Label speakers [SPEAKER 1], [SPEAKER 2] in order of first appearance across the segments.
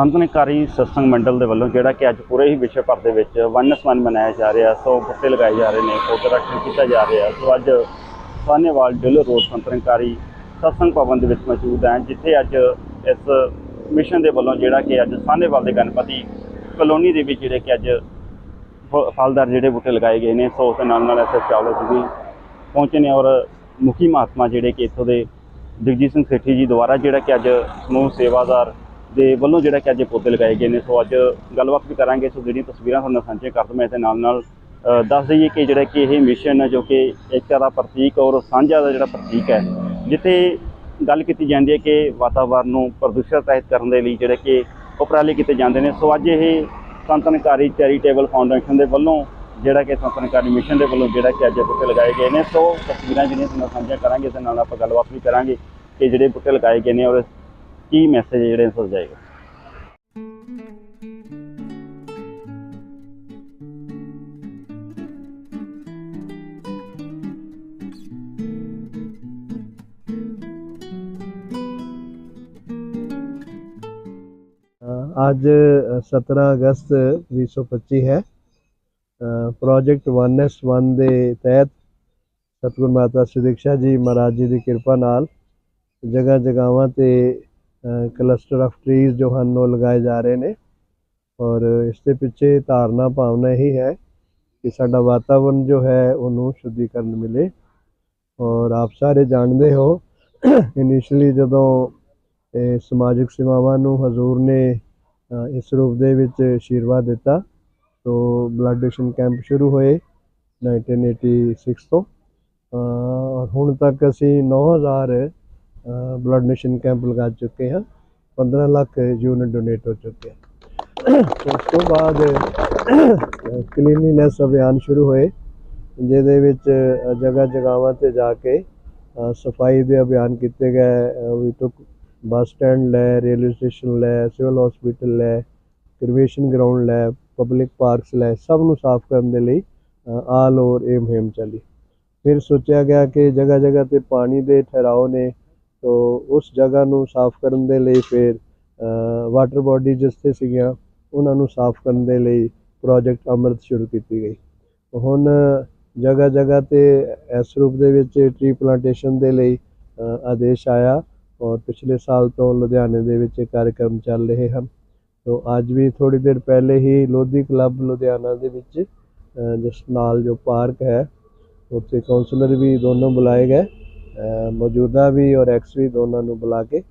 [SPEAKER 1] ਸੰਤਨਕਾਰੀ ਸਤਸੰਗ ਮੰਡਲ ਦੇ ਵੱਲੋਂ ਜਿਹੜਾ ਕਿ ਅੱਜ ਪੂਰੇ ਹੀ ਵਿਸ਼ਵ ਭਰ ਦੇ ਵਿੱਚ ਵਨਸਮਨ ਮਨਾਇਆ ਜਾ ਰਿਹਾ, ਸੋ ਬੁੱਟੇ ਲਗਾਏ ਜਾ ਰਹੇ ਨੇ ਫੋਟੋ ਰੱਖਣ ਕੀਤਾ ਜਾ ਰਿਹਾ। ਸੋ ਅੱਜ ਸਾਨੇਵਾਲ ਡਿਲ ਰੋਡ ਸੰਤਨਕਾਰੀ ਸਤਸੰਗ ਭਵਨ ਦੇ ਵਿੱਚ ਮੌਜੂਦ ਹਾਂ, ਜਿੱਥੇ ਅੱਜ ਇਸ ਮਿਸ਼ਨ ਦੇ ਵੱਲੋਂ ਜਿਹੜਾ ਕਿ ਅੱਜ ਸਾਨੇਵਾਲ ਦੇ ਗਣਪਤੀ ਕਲੋਨੀ ਦੇ ਵਿੱਚ ਜਿਹੜੇ ਕਿ ਅੱਜ ਫ- ਫਲਦਾਰ ਜਿਹੜੇ ਬੂਟੇ ਲਗਾਏ ਗਏ ਨੇ, ਸੋ ਉਸ ਦੇ ਨਾਲ ਨਾਲ ਐਸਐਸ ਚਾਵਲਾ ਜੀ ਵੀ ਪਹੁੰਚੇ ਨੇ ਔਰ ਮੁਖੀ ਮਹਾਤਮਾ ਜਿਹੜੇ ਕਿ ਇੱਥੋਂ ਦੇ ਜਗਜੀਤ ਸਿੰਘ ਸੇਠੀ ਜੀ ਦੁਆਰਾ ਜਿਹੜਾ ਕਿ ਅੱਜ ਸਮੂਹ ਸੇਵਾਦਾਰ ਦੇ ਵੱਲੋਂ ਜਿਹੜਾ ਕਿ ਅੱਜ ਇਹ ਪੌਦੇ ਲਗਾਏ ਗਏ ਨੇ, ਸੋ ਅੱਜ ਗੱਲਬਾਤ ਵੀ ਕਰਾਂਗੇ। ਸੋ ਜਿਹੜੀਆਂ ਤਸਵੀਰਾਂ ਤੁਹਾਨੂੰ ਸਾਂਝੇ ਕਰ ਦਵਾਂ ਦੇ ਨਾਲ ਨਾਲ ਦੱਸ ਦਈਏ ਕਿ ਜਿਹੜਾ ਕਿ ਇਹ ਮਿਸ਼ਨ ਜੋ ਕਿ ਏਕਤਾ ਦਾ ਪ੍ਰਤੀਕ ਔਰ ਸਾਂਝਾ ਦਾ ਜਿਹੜਾ ਪ੍ਰਤੀਕ ਹੈ, ਜਿੱਥੇ ਗੱਲ ਕੀਤੀ ਜਾਂਦੀ ਹੈ ਕਿ ਵਾਤਾਵਰਨ ਨੂੰ ਪ੍ਰਦੂਸ਼ਿਤ ਰਹਿਤ ਕਰਨ ਦੇ ਲਈ ਜਿਹੜੇ ਕਿ ਉਪਰਾਲੇ ਕੀਤੇ ਜਾਂਦੇ ਨੇ। ਸੋ ਅੱਜ ਇਹ ਸੰਤਨਕਾਰੀ ਚੈਰੀਟੇਬਲ ਫਾਊਂਡੇਸ਼ਨ ਦੇ ਵੱਲੋਂ ਜਿਹੜਾ ਕਿ ਸੰਤਨਕਾਰੀ ਮਿਸ਼ਨ ਦੇ ਵੱਲੋਂ ਜਿਹੜਾ ਕਿ ਅੱਜ ਇਹ ਬੂਟੇ ਲਗਾਏ ਗਏ ਨੇ। ਸੋ ਤਸਵੀਰਾਂ ਜਿਹੜੀਆਂ ਤੁਹਾਨੂੰ ਸਾਂਝੀਆਂ ਕਰਾਂਗੇ ਤੇ ਨਾਲ ਆਪਾਂ ਗੱਲਬਾਤ ਵੀ ਕਰਾਂਗੇ ਕਿ ਜਿਹੜੇ ਬੂਟੇ ਲਗਾਏ ਗਏ ਨੇ ਔਰ ਕੀ ਮੈਸੇਜ ਜਿਹੜੇ ਸੋ ਜਾਏਗਾ?
[SPEAKER 2] ਅ, ਅੱਜ ਅ, 17 ਅਗਸਤ 2025 ਹੈ। ਅ, ਪ੍ਰੋਜੈਕਟ 1S1 ਦੇ ਤਹਿਤ ਸਤਿਗੁਰ ਮਾਤਾ ਸੁਦੀਕਸ਼ਾ ਜੀ ਮਹਾਰਾਜ ਜੀ ਦੀ ਕਿਰਪਾ ਨਾਲ ਜਗ੍ਹਾ ਜਗ੍ਹਾਵਾਂ ਤੇ ਕਲਸਟਰ ਆਫ ਟਰੀਜ਼ ਜੋ ਹਨ ਉਹ ਲਗਾਏ ਜਾ ਰਹੇ ਨੇ। ਔਰ ਇਸ ਦੇ ਪਿੱਛੇ ਧਾਰਨਾ ਭਾਵਨਾ ਇਹੀ ਹੈ ਕਿ ਸਾਡਾ ਵਾਤਾਵਰਨ ਜੋ ਹੈ ਉਹਨੂੰ ਸ਼ੁੱਧੀਕਰਨ ਮਿਲੇ। ਔਰ ਆਪ ਸਾਰੇ ਜਾਣਦੇ ਹੋ ਇਨੀਸ਼ੀਅਲੀ ਜਦੋਂ ਇਹ ਸਮਾਜਿਕ ਸੇਵਾਵਾਂ ਨੂੰ ਹਜ਼ੂਰ ਨੇ ਇਸ ਰੂਪ ਦੇ ਵਿੱਚ ਆਸ਼ੀਰਵਾਦ ਦਿੱਤਾ ਸੋ ਬਲੱਡ ਡੋਨੇਸ਼ਨ ਕੈਂਪ ਸ਼ੁਰੂ ਹੋਏ 1986 ਤੋਂ। ਅ, ਔਰ ਹੁਣ ਤੱਕ ਅਸੀਂ 9000 ਬਲੱਡ ਡੋਨੇਸ਼ਨ ਕੈਂਪ ਲਗਾ ਚੁੱਕੇ ਹਾਂ। 15 ਲੱਖ ਯੂਨਿਟ ਡੋਨੇਟ ਹੋ ਚੁੱਕੇ ਹਨ ਉਸ ਤੋਂ ਬਾਅਦ ਕਲੀਨਲੀਨੈਸ ਅਭਿਆਨ ਸ਼ੁਰੂ ਹੋਏ, ਜਿਹਦੇ ਵਿੱਚ ਜਗ੍ਹਾ ਜਗ੍ਹਾਵਾਂ ਤੇ ਜਾ ਕੇ ਸਫ਼ਾਈ ਦੇ ਅਭਿਆਨ ਕੀਤੇ ਗਏ। ਵੀ ਟੁਕ ਬੱਸ ਸਟੈਂਡ ਲੈ ਰੇਲਵੇ ਸਟੇਸ਼ਨ ਲੈ ਸਿਵਲ ਹਸਪੀਟਲ ਲੈ ਕ੍ਰਿਮੀਏਸ਼ਨ ਗਰਾਊਂਡ ਲੈ ਪਬਲਿਕ ਪਾਰਕਸ ਲੈ, ਸਭ ਨੂੰ ਸਾਫ਼ ਕਰਨ ਦੇ ਲਈ ਆਲ ਓਵਰ ਇਹ ਮੁਹਿੰਮ ਚੱਲੀ। ਫਿਰ ਸੋਚਿਆ ਗਿਆ ਕਿ ਜਗ੍ਹਾ ਜਗ੍ਹਾ ਤੇ ਪਾਣੀ ਦੇ ਠਹਿਰਾਓ ਨੇ ਤੋ ਉਸ ਜਗ੍ਹਾ ਨੂੰ ਸਾਫ਼ ਕਰਨ ਦੇ ਲਈ ਫਿਰ ਵਾਟਰ ਬਾਡੀ ਜਿੱਥੇ ਸੀਗੀਆਂ, ਉਹਨਾਂ ਨੂੰ ਸਾਫ਼ ਕਰਨ ਦੇ ਲਈ ਪ੍ਰੋਜੈਕਟ ਅੰਮ੍ਰਿਤ ਸ਼ੁਰੂ ਕੀਤੀ ਗਈ। ਹੁਣ ਜਗ੍ਹਾ ਜਗ੍ਹਾ ਤੇ ਇਸ ਰੂਪ ਦੇ ਵਿੱਚ ਟਰੀ ਪਲਾਂਟੇਸ਼ਨ ਦੇ ਲਈ ਆਦੇਸ਼ ਆਇਆ ਔਰ ਪਿਛਲੇ ਸਾਲ ਤੋਂ ਲੁਧਿਆਣੇ ਦੇ ਵਿੱਚ ਇਹ ਕਾਰਜਕ੍ਰਮ ਚੱਲ ਰਹੇ ਹਨ। ਤੋ ਅੱਜ ਵੀ ਥੋੜੀ ਦੇਰ ਪਹਿਲੇ ਹੀ ਲੋਧੀ ਕਲੱਬ ਲੁਧਿਆਣਾ ਦੇ ਵਿੱਚ ਜਿਸ ਨਾਲ ਜੋ ਪਾਰਕ ਹੈ, ਉੱਥੇ ਕਾਉਂਸਲਰ ਵੀ ਦੋਨੋਂ ਬੁਲਾਏ ਗਏ। ਮੌਜੂਦਾ ਵੀ ਔਰ ਐਕਸ ਵੀ ਦੋਨਾਂ ਨੂੰ ਬੁਲਾ ਕੇ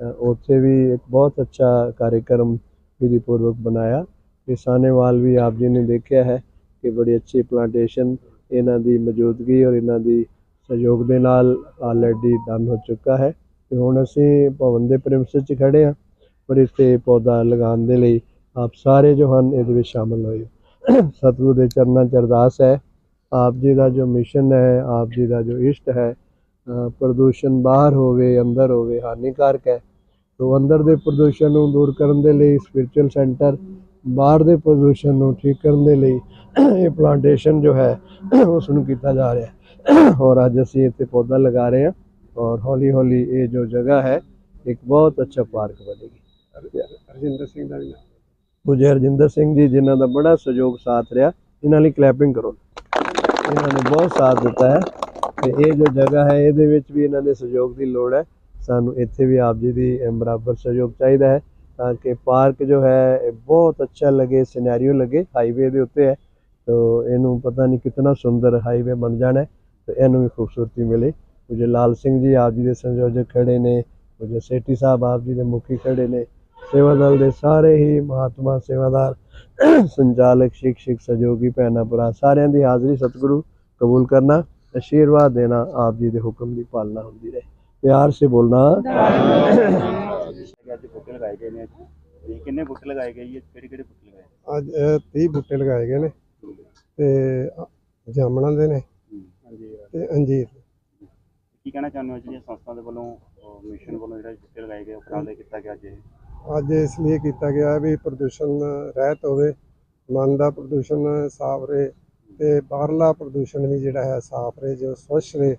[SPEAKER 2] ਉੱਥੇ ਵੀ ਇੱਕ ਬਹੁਤ ਅੱਛਾ ਕਾਰਜਕ੍ਰਮ ਵਿਧੀ ਪੂਰਵਕ ਬਣਾਇਆ। ਇਹ ਸਾਨੇਵਾਲ ਵੀ ਆਪ ਜੀ ਨੇ ਦੇਖਿਆ ਹੈ ਕਿ ਬੜੀ ਅੱਛੀ ਪਲਾਂਟੇਸ਼ਨ ਇਹਨਾਂ ਦੀ ਮੌਜੂਦਗੀ ਔਰ ਇਹਨਾਂ ਦੀ ਸਹਿਯੋਗ ਦੇ ਨਾਲ ਆਲਰੇਡੀ ਡਨ ਹੋ ਚੁੱਕਾ ਹੈ। ਤੇ ਹੁਣ ਅਸੀਂ ਭਵਨ ਦੇ ਪ੍ਰਿੰਸਿਸ 'ਚ ਖੜੇ ਹਾਂ, ਪਰ ਇੱਥੇ ਪੌਦਾ ਲਗਾਉਣ ਦੇ ਲਈ ਆਪ ਸਾਰੇ ਜੋ ਹਨ ਇਹਦੇ ਵਿੱਚ ਸ਼ਾਮਲ ਹੋਏ। ਸਤਿਗੁਰੂ ਦੇ ਚਰਨਾਂ 'ਚ ਅਰਦਾਸ ਹੈ। ਆਪ ਜੀ ਦਾ ਜੋ ਮਿਸ਼ਨ ਹੈ, ਆਪ ਜੀ ਦਾ ਜੋ ਇਸ਼ਟ ਹੈ ਪ੍ਰਦੂਸ਼ਣ ਬਾਹਰ ਹੋਵੇ ਅੰਦਰ ਹੋਵੇ ਹਾਨੀਕਾਰਕ ਹੈ। ਤੋ ਅੰਦਰ ਦੇ ਪ੍ਰਦੂਸ਼ਣ ਨੂੰ ਦੂਰ ਕਰਨ ਦੇ ਲਈ ਸਪਿਰਚੁਅਲ ਸੈਂਟਰ ਬਾਹਰ ਦੇ ਪ੍ਰਦੂਸ਼ਣ ਨੂੰ ਠੀਕ ਕਰਨ ਦੇ ਲਈ ਇਹ ਪਲਾਂਟੇਸ਼ਨ ਜੋ ਹੈ ਉਸ ਨੂੰ ਕੀਤਾ ਜਾ ਰਿਹਾ ਹੈ। ਔਰ ਅੱਜ ਅਸੀਂ ਇੱਥੇ ਪੌਦਾ ਲਗਾ ਰਹੇ ਹਾਂ ਔਰ ਹੌਲੀ ਹੌਲੀ ਇਹ ਜੋ ਜਗ੍ਹਾ ਹੈ ਇੱਕ ਬਹੁਤ ਅੱਛਾ ਪਾਰਕ ਬਣੇਗੀ।
[SPEAKER 3] ਰਜਿੰਦਰ ਸਿੰਘ ਦਾ ਵੀ ਨਾਮ।
[SPEAKER 2] ਪੂਜਾ ਹਰਜਿੰਦਰ ਸਿੰਘ ਜੀ ਜਿਨ੍ਹਾਂ ਦਾ ਬੜਾ ਸਹਿਯੋਗ ਸਾਥ ਰਿਹਾ ਇਹਨਾਂ ਲਈ ਕਲੈਪਿੰਗ ਕਰੋ। ਇਹਨਾਂ ਨੇ ਬਹੁਤ ਸਾਥ ਦਿੱਤਾ ਹੈ। ਤੇ ਇਹ ਜੋ ਜਗ੍ਹਾ ਹੈ, ਇਹਦੇ ਵਿੱਚ ਵੀ ਇਹਨਾਂ ਦੇ ਸਹਿਯੋਗ ਦੀ ਲੋੜ ਹੈ। ਸਾਨੂੰ ਇੱਥੇ ਵੀ ਆਪ ਜੀ ਦੀ ਬਰਾਬਰ ਸਹਿਯੋਗ ਚਾਹੀਦਾ ਹੈ ਤਾਂ ਕਿ ਪਾਰਕ ਜੋ ਹੈ, ਇਹ ਬਹੁਤ ਅੱਛਾ ਲੱਗੇ ਸਿਨੈਰੀਓ ਲੱਗੇ ਹਾਈਵੇ ਦੇ ਉੱਤੇ ਹੈ। ਤੋ ਇਹਨੂੰ ਪਤਾ ਨਹੀਂ ਕਿੰਨਾ ਸੁੰਦਰ ਹਾਈਵੇ ਬਣ ਜਾਣਾ ਹੈ, ਤੇ ਇਹਨੂੰ ਵੀ ਖੂਬਸੂਰਤੀ ਮਿਲੇ। ਮੁਝੇ ਲਾਲ ਸਿੰਘ ਜੀ ਆਪ ਜੀ ਦੇ ਸੰਯੋਜਕ ਖੜੇ ਨੇ ਮੁਝੇ ਸੇਠੀ ਸਾਹਿਬ ਆਪ ਜੀ ਦੇ ਮੁਖੀ ਖੜੇ ਨੇ। ਸੇਵਾ ਦਲ ਦੇ ਸਾਰੇ ਹੀ ਮਹਾਤਮਾ ਸੇਵਾਦਾਰ, ਸੰਚਾਲਕ, ਸ਼ਿਕਸ਼ਕ, ਸਹਿਯੋਗੀ, ਭੈਣਾਂ ਭਰਾ ਸਾਰਿਆਂ ਦੀ ਹਾਜ਼ਰੀ ਸਤਿਗੁਰੂ ਕਬੂਲ ਕਰਨਾ। ਆਸ਼ੀਰਵਾਦ ਦੇਣਾ ਆਪ ਜੀ ਦੇ ਹੁਕਮ ਦੀ ਪਾਲਣਾ ਹੁੰਦੀ ਰਹੇ। ਪਿਆਰ ਸੇ ਬੋਲਣਾ।
[SPEAKER 1] ਅੱਜ ਬੂਟੇ ਲਗਾਏ ਗਏ ਨੇ। ਇਹ ਕਿੰਨੇ ਬੂਟੇ ਲਗਾਏ ਗਏ ਜੀ? ਕਿਹੜੇ ਕਿਹੜੇ ਬੂਟੇ ਲਗਾਏ
[SPEAKER 3] ਅੱਜ ਇਹ 30 ਬੂਟੇ ਲਗਾਏ ਗਏ ਨੇ। ਤੇ ਜਾਮਣਾਂ ਦੇ ਨੇ। ਤੇ ਅੰਜੀਰ।
[SPEAKER 1] ਕੀ ਕਹਿਣਾ ਚਾਹੁੰਦੇ ਹੋ ਜਿਹੜੀਆਂ ਸੰਸਥਾ ਦੇ ਵੱਲੋਂ ਮਿਸ਼ਨ ਵੱਲੋਂ ਜਿਹੜਾ ਬੂਟੇ ਲਗਾਏ ਗਏ ਉਪਰਾਲੇ ਕੀਤਾ ਗਿਆ ਅੱਜ
[SPEAKER 3] ਅੱਜ ਇਸ ਲਈ ਕੀਤਾ ਗਿਆ ਵੀ ਪ੍ਰਦੂਸ਼ਣ ਰਹਿਤ ਹੋਵੇ ਮਨ ਦਾ ਪ੍ਰਦੂਸ਼ਣ ਸਾਫ਼ ਰਹੇ। ਤੇ ਬਾਹਰਲਾ ਪ੍ਰਦੂਸ਼ਣ ਵੀ ਜਿਹੜਾ ਹੈ ਸਾਫ਼ ਰਹੇ, ਜੋ ਸਵੱਛ ਰਹੇ,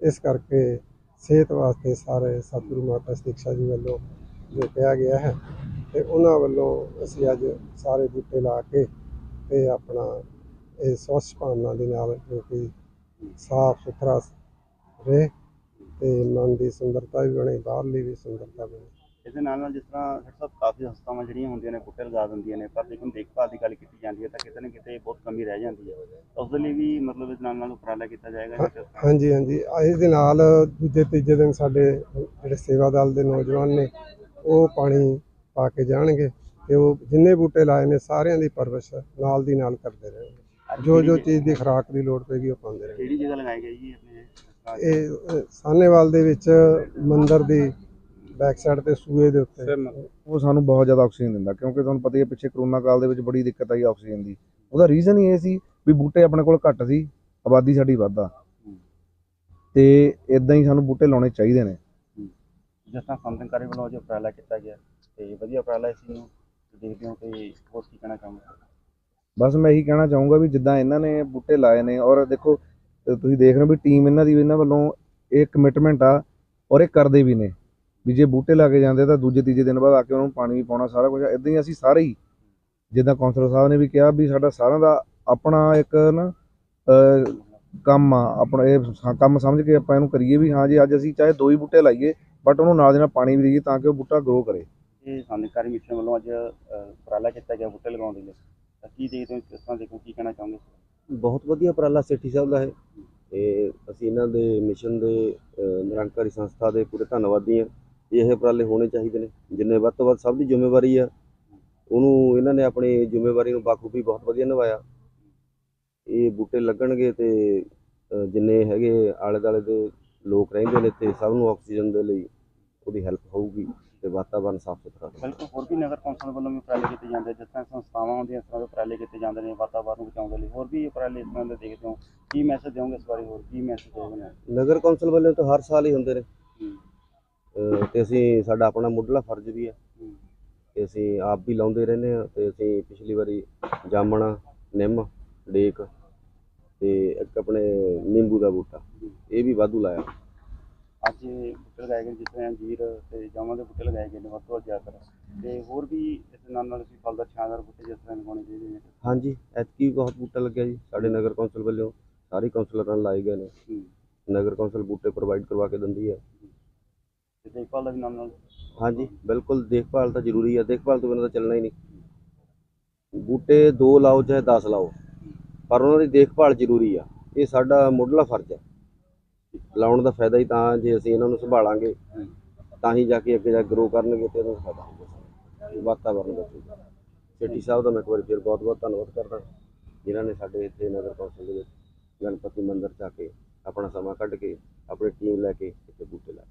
[SPEAKER 3] ਇਸ ਕਰਕੇ ਸਿਹਤ ਵਾਸਤੇ ਸਾਰੇ ਸਤਿਗੁਰੂ ਮਾਤਾ ਸਿੱਖਿਆ ਜੀ ਵੱਲੋਂ ਜੋ ਕਿਹਾ ਗਿਆ ਹੈ ਤੇ ਉਹਨਾਂ ਵੱਲੋਂ ਅਸੀਂ ਅੱਜ ਸਾਰੇ ਬੂਟੇ ਲਾ ਕੇ ਤੇ ਆਪਣਾ ਇਹ ਸਵੱਛ ਭਾਵਨਾ ਦੇ ਨਾਲ ਜੋ ਕਿ ਸਾਫ਼ ਸੁਥਰਾ ਰਹੇ ਤੇ ਮਨ ਦੀ ਸੁੰਦਰਤਾ ਵੀ ਬਣੇ, ਬਾਹਰਲੀ ਵੀ ਸੁੰਦਰਤਾ ਬਣੇ।
[SPEAKER 1] ਇਹਦੇ ਨਾਲ ਨਾਲ ਜਿਸ ਤਰ੍ਹਾਂ ਸਾਹਿਬ ਕਾਫੀ ਹਸਤਾਵਾਂ ਜਿਹੜੀਆਂ ਹੁੰਦੀਆਂ ਨੇ ਬੂਟੇ ਲਗਾ ਦਿੰਦੀਆਂ ਨੇ ਪਰ ਲੇਕਿਨ ਦੇਖਭਾਲ ਦੀ ਗੱਲ ਕੀਤੀ ਜਾਂਦੀ ਹੈ ਤਾਂ ਕਿਤੇ ਨਾ ਕਿਤੇ ਬਹੁਤ ਕਮੀ ਰਹਿ ਜਾਂਦੀ ਹੈ। ਉਸ ਦੇ ਲਈ ਵੀ ਮਤਲਬ ਇਸ ਨਾਲ ਨਾਲ ਉਪਰਾਲਾ ਕੀਤਾ ਜਾਏਗਾ
[SPEAKER 3] ਹਾਂਜੀ ਹਾਂਜੀ। ਆ ਇਹਦੇ ਨਾਲ ਦੂਜੇ ਤੀਜੇ ਦਿਨ ਸਾਡੇ ਜਿਹੜੇ ਸੇਵਾ ਦਲ ਦੇ ਨੌਜਵਾਨ ਨੇ ਉਹ ਪਾਣੀ ਪਾ ਕੇ ਜਾਣਗੇ ਤੇ ਉਹ ਜਿੰਨੇ ਬੂਟੇ ਲਾਏ ਨੇ ਸਾਰਿਆਂ ਦੀ ਪਰਵਰਿਸ਼ ਨਾਲ ਦੀ ਨਾਲ ਕਰਦੇ ਰਹਿਣਗੇ। ਜੋ ਜੋ ਚੀਜ਼ ਦੀ ਖੁਰਾਕ ਦੀ ਲੋੜ ਪੈਗੀ ਉਹ ਪਾਉਂਦੇ ਰਹਿਣਗੇ।
[SPEAKER 1] ਕਿਹੜੀ ਜਗ੍ਹਾ ਲਗਾਈ ਗਈ ਜੀ ਆਪਣੇ? ਇਸ
[SPEAKER 3] ਇਹ ਅ, ਸਾਹਨੇਵਾਲ ਦੇ ਵਿੱਚ ਮੰਦਿਰ ਦੀ ਬੈਕ ਸਾਈਡ ਤੇ ਸੂਏ ਦੇ ਉੱਤੇ।
[SPEAKER 4] ਉਹ ਸਾਨੂੰ ਬਹੁਤ ਜ਼ਿਆਦਾ ਆਕਸੀਜਨ ਦਿੰਦਾ ਕਿਉਂਕਿ ਤੁਹਾਨੂੰ ਪਤਾ ਹੀ ਹੈ ਪਿੱਛੇ ਕਰੋਨਾ ਕਾਲ ਦੇ ਵਿੱਚ ਬੜੀ ਦਿੱਕਤ ਆਈ ਆਕਸੀਜਨ ਦੀ। ਉਹਦਾ ਰੀਜ਼ਨ ਹੀ ਇਹ ਸੀ ਵੀ ਬੂਟੇ ਆਪਣੇ ਕੋਲ ਘੱਟ ਸੀ ਆਬਾਦੀ ਸਾਡੀ ਵੱਧਾ ਤੇ ਇਦਾਂ ਹੀ ਸਾਨੂੰ ਬੂਟੇ ਲਾਉਣੇ ਚਾਹੀਦੇ ਨੇ।
[SPEAKER 1] ਜਿਸ ਤਰ੍ਹਾਂ ਸੰਤਨਕਾਰੀ ਵੱਲੋਂ ਜੋ ਉਪਰਾਲਾ ਕੀਤਾ ਗਿਆ ਤੇ ਵਧੀਆ ਉਪਰਾਲਾ ਇਸ ਨੂੰ ਦੇਖਦੇ ਹੋ ਕਿ ਹੋਰ ਕੀ ਕਹਿਣਾ ਚਾਹੁੰਦੇ
[SPEAKER 4] ਬਸ ਮੈਂ ਇਹੀ ਕਹਿਣਾ ਚਾਹੂੰਗਾ ਵੀ ਜਿੱਦਾਂ ਇਹਨਾਂ ਨੇ ਬੂਟੇ ਲਾਏ ਨੇ ਔਰ ਦੇਖੋ ਤੁਸੀਂ ਦੇਖ ਰਹੇ ਹੋ ਵੀ ਟੀਮ ਇਹਨਾਂ ਦੀ ਇਹਨਾਂ ਵੱਲੋਂ ਇਹ ਕਮਿਟਮੈਂਟ ਆ ਔਰ ਇਹ ਕਰਦੇ ਵੀ ਨੇ। ਵੀ ਜੇ ਬੂਟੇ ਲਾ ਕੇ ਜਾਂਦੇ ਤਾਂ ਦੂਜੇ ਤੀਜੇ ਦਿਨ ਬਾਅਦ ਆ ਕੇ ਉਹਨਾਂ ਨੂੰ ਪਾਣੀ ਵੀ ਪਾਉਣਾ ਸਾਰਾ ਕੁਝ ਇਦਾਂ ਹੀ ਅਸੀਂ ਸਾਰੇ ਹੀ ਜਿੱਦਾਂ ਕੌਂਸਲਰ ਸਾਹਿਬ ਨੇ ਵੀ ਕਿਹਾ ਵੀ ਸਾਡਾ ਸਾਰਿਆਂ ਦਾ ਆਪਣਾ ਇੱਕ ਨਾ ਕੰਮ ਆ ਆਪਣਾ ਇਹ ਕੰਮ ਸਮਝ ਕੇ ਆਪਾਂ ਇਹਨੂੰ ਕਰੀਏ ਵੀ ਹਾਂ ਜੀ ਅੱਜ ਅਸੀਂ ਚਾਹੇ ਦੋ ਹੀ ਬੂਟੇ ਲਾਈਏ ਬਟ ਉਹਨੂੰ ਨਾਲ ਦੀ ਨਾਲ ਪਾਣੀ ਵੀ ਦੇਈਏ ਤਾਂ ਕਿ ਉਹ ਬੂਟਾ ਗਰੋ ਕਰੇ।
[SPEAKER 1] ਇਹ ਸੰਤਨਕਾਰੀ ਮਿਸ਼ਨ ਵੱਲੋਂ ਅੱਜ ਉਪਰਾਲਾ ਕੀਤਾ ਗਿਆ ਬੂਟੇ ਲਗਾਉਣ ਦੇ ਲਈ। ਤਾਂ ਕੀ ਦੇਖਦੇ ਹੋ ਕਿਸ ਤਰ੍ਹਾਂ ਦੇਖੋ ਕੀ ਕਹਿਣਾ ਚਾਹੁੰਦੇ
[SPEAKER 5] ਬਹੁਤ ਵਧੀਆ ਉਪਰਾਲਾ ਸੇਠੀ ਸਾਹਿਬ ਦਾ ਹੈ। ਤੇ ਅਸੀਂ ਇਹਨਾਂ ਦੇ ਮਿਸ਼ਨ ਦੇ ਨਿਰੰਕਾਰੀ ਸੰਸਥਾ ਦੇ ਪੂਰੇ ਧੰਨਵਾਦੀ ਹਾਂ। ਇਹ ਉਪਰਾਲੇ ਹੋਣੇ ਚਾਹੀਦੇ ਨੇ। ਜਿੰਨੇ ਵੱਧ ਤੋਂ ਵੱਧ ਸਭ ਦੀ ਜ਼ਿੰਮੇਵਾਰੀ ਆ। ਉਹਨੂੰ ਇਹਨਾਂ ਨੇ ਆਪਣੀ ਜ਼ਿੰਮੇਵਾਰੀ ਨੂੰ ਬਾਖੂਬੀ ਬਹੁਤ ਵਧੀਆ ਨਿਭਾਇਆ। ਇਹ ਬੂਟੇ ਲੱਗਣਗੇ ਤੇ ਜਿੰਨੇ ਹੈਗੇ ਆਲੇ ਦਾਲੇ ਦੇ ਲੋਕ ਰਹਿੰਦੇ ਨੇ ਤੇ ਸਭ ਨੂੰ ਆਕਸੀਜਨ ਦੇ ਲਈ ਉਹਦੀ ਹੈਲਪ ਹੋਊਗੀ ਤੇ ਵਾਤਾਵਰਨ ਸਾਫ਼ ਸੁਥਰਾ
[SPEAKER 1] ਬਿਲਕੁਲ ਹੋਰ ਵੀ ਨਗਰ ਕੌਂਸਲ ਵੱਲੋਂ ਵੀ ਉਪਰਾਲੇ ਕੀਤੇ ਜਾਂਦੇ ਜਿਸ ਤਰ੍ਹਾਂ ਸੰਸਥਾਵਾਂ ਹੁੰਦੀਆਂ ਇਸ ਤਰ੍ਹਾਂ ਦੇ ਉਪਰਾਲੇ ਕੀਤੇ ਜਾਂਦੇ ਨੇ ਵਾਤਾਵਰਨ ਨੂੰ ਬਚਾਉਣ ਦੇ ਲਈ। ਹੋਰ ਵੀ ਉਪਰਾਲੇ ਇਸ ਤਰ੍ਹਾਂ ਦੇ ਦੇਖਦੇ ਹੋ? ਕੀ ਮੈਸੇਜ ਦਿਓਗੇ ਇਸ ਬਾਰੇ? ਹੋਰ ਕੀ ਮੈਸੇਜ ਦਿਓਗੇ?
[SPEAKER 5] ਨਗਰ ਕੌਂਸਲ ਵੱਲੋਂ ਤਾਂ ਹਰ ਸਾਲ ਹੀ ਹੁੰਦੇ ਨੇ। ਤੇ ਅਸੀਂ ਸਾਡਾ ਆਪਣਾ ਮੁੱਢਲਾ ਫਰਜ਼ ਵੀ ਹੈ। ਕਿ ਅਸੀਂ ਆਪ ਵੀ ਲਾਉਂਦੇ ਰਹਿੰਦੇ ਹਾਂ ਤੇ ਅਸੀਂ ਪਿਛਲੀ ਵਾਰੀ ਜਾਮਣਾ ਨਿੰਮ ਡੇਕ ਤੇ ਇੱਕ ਆਪਣੇ ਨਿੰਬੂ ਦਾ ਬੂਟਾ। ਇਹ ਵੀ ਵਾਧੂ ਲਾਇਆ।
[SPEAKER 1] ਅੱਜ ਬੂਟੇ ਲਗਾਏ ਗਏ ਜਿਸ ਤਰ੍ਹਾਂ ਅੰਜੀਰ ਤੇ ਜਾਮਾਂ ਦੇ ਬੂਟੇ ਲਗਾਏ ਗਏ ਨੇ ਵੱਧ ਤੋਂ ਵੱਧ ਜ਼ਿਆਦਾਤਰ। ਤੇ ਹੋਰ ਵੀ ਇਸ ਨਾਲ ਨਾਲ ਅਸੀਂ ਫਲਦਾਰ ਛਾਂਦਾਰ ਬੂਟੇ ਜਿਸ ਤਰ੍ਹਾਂ ਲਗਾਉਣੇ ਚਾਹੀਦੇ ਨੇ।
[SPEAKER 5] ਹਾਂਜੀ ਐਤਕੀ ਬਹੁਤ ਬੂਟਾ ਲੱਗਿਆ ਜੀ। ਸਾਡੇ ਨਗਰ ਕੌਂਸਲ ਵੱਲੋਂ ਸਾਰੇ ਕੌਂਸਲਰਾਂ ਨੂੰ ਲਾਏ ਗਏ ਨੇ। ਨਗਰ ਕੌਂਸਲ ਬੂਟੇ ਪ੍ਰੋਵਾਈਡ ਕਰਵਾ ਕੇ ਦਿੰਦੀ ਹੈ।
[SPEAKER 1] ਤੇ ਦੇਖਭਾਲ ਦਾ ਵੀ ਨਾਲ ਨਾਲ?
[SPEAKER 5] ਹਾਂਜੀ, ਬਿਲਕੁਲ ਦੇਖਭਾਲ ਤਾਂ ਜ਼ਰੂਰੀ ਹੈ ਦੇਖਭਾਲ ਤੋਂ ਬਿਨਾਂ ਤਾਂ ਚੱਲਣਾ ਹੀ ਨਹੀਂ। ਬੂਟੇ ਦੋ ਲਾਓ, ਚਾਹੇ 10 ਲਾਓ। ਪਰ ਉਹਨਾਂ ਦੀ ਦੇਖਭਾਲ ਜ਼ਰੂਰੀ ਆ। ਇਹ ਸਾਡਾ ਮੁੱਢਲਾ ਫਰਜ਼ ਹੈ ਲਾਉਣ ਦਾ ਫਾਇਦਾ ਹੀ ਤਾਂ ਜੇ ਅਸੀਂ ਇਹਨਾਂ ਨੂੰ ਸੰਭਾਲਾਂਗੇ, ਤਾਂ ਹੀ ਜਾ ਕੇ ਅੱਗੇ ਜਾ ਗਰੋ ਕਰਨਗੇ ਤੇ ਉਹਦਾ ਫਾਇਦਾ ਹੋਊਗਾ। ਵਾਤਾਵਰਨ ਬਚੂਗਾ ਸੇਠੀ ਸਾਹਿਬ ਦਾ ਮੈਂ ਇੱਕ ਵਾਰੀ ਫਿਰ ਬਹੁਤ ਬਹੁਤ ਧੰਨਵਾਦ ਕਰਦਾ। ਜਿਨ੍ਹਾਂ ਨੇ ਸਾਡੇ ਇੱਥੇ ਨਗਰ ਕੌਂਸਲ ਦੇ ਵਿੱਚ ਗਣਪਤੀ ਮੰਦਿਰ ਜਾ ਕੇ ਆਪਣਾ ਸਮਾਂ ਕੱਢ ਕੇ, ਆਪਣੀ ਟੀਮ ਲੈ ਕੇ ਇੱਥੇ ਬੂਟੇ ਲਾਏ।